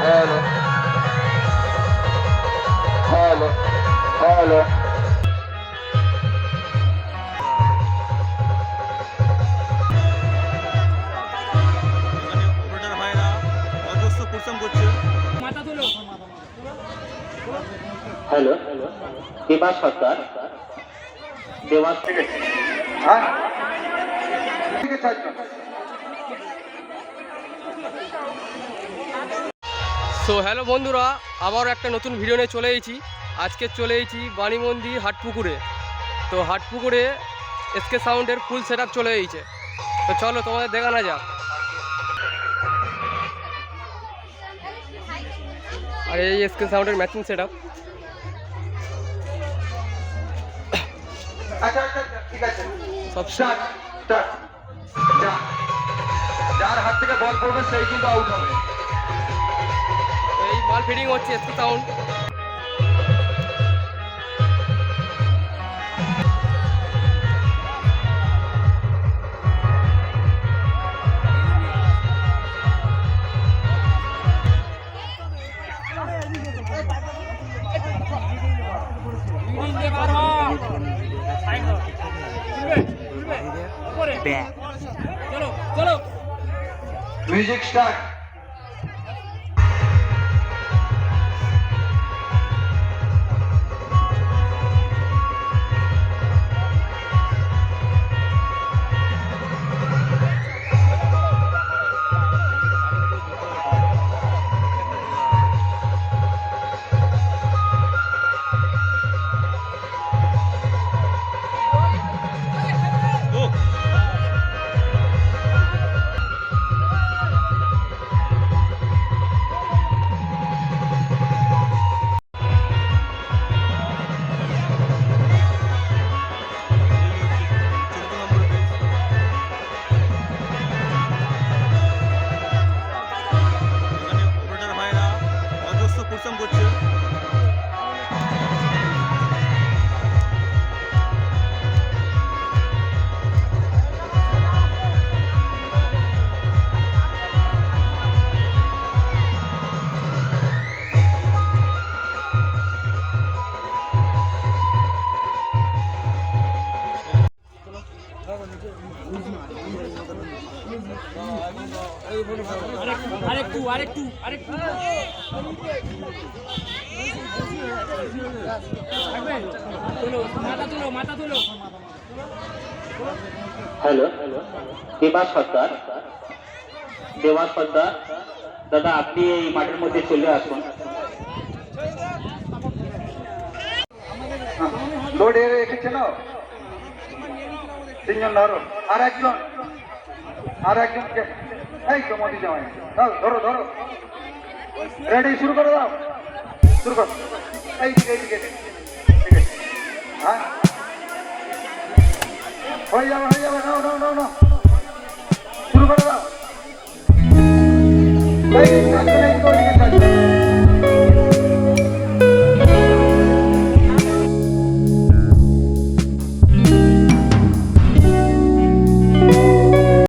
Hello. Hello hello. Hello Debas Sarkar. Debas থেকে হ্যাঁ ঠিক আছে সো হ্যালো বন্ধুরা আবার একটা নতুন ভিডিও নিয়ে চলে এসেছি। আজকে চলে এসেছি বাণীমন্দির হাটপুকুরে। তো হাটপুকুরে এসকে সাউন্ডের ফুল সেট চলে এসেছে। তো চলো তোমাদের দেখানো যাক। আর এই এসকে সাউন্ডের ম্যাচিং সেট আপ যার হাত থেকে বল পড়বে সেই কিন্তু আউট হবে। মাল ফিটিং হচ্ছে এসকে সাউন্ড স্টার্ট ও করছে আরেকটু আরেকটু আরেকটু তুলো মাথা তুলো মাথা তুলো। হ্যালো দেবাস সরকার দেবাস সর্দার দাদা আপনি এই মাঠের মধ্যে চলে আসুন। লোড না? তিনজন ধরো আর একজন। আর একজনকে এই তো মোদি জামাই। দাও, ধরো ধরো। রেডি শুরু করে দাও। শুরু করো। এই ঠিক আছে ঠিক আছে। হ্যাঁ? হয়ে যাবে হয়ে যাবে। নাও নাও নাও নাও। শুরু করে দাও।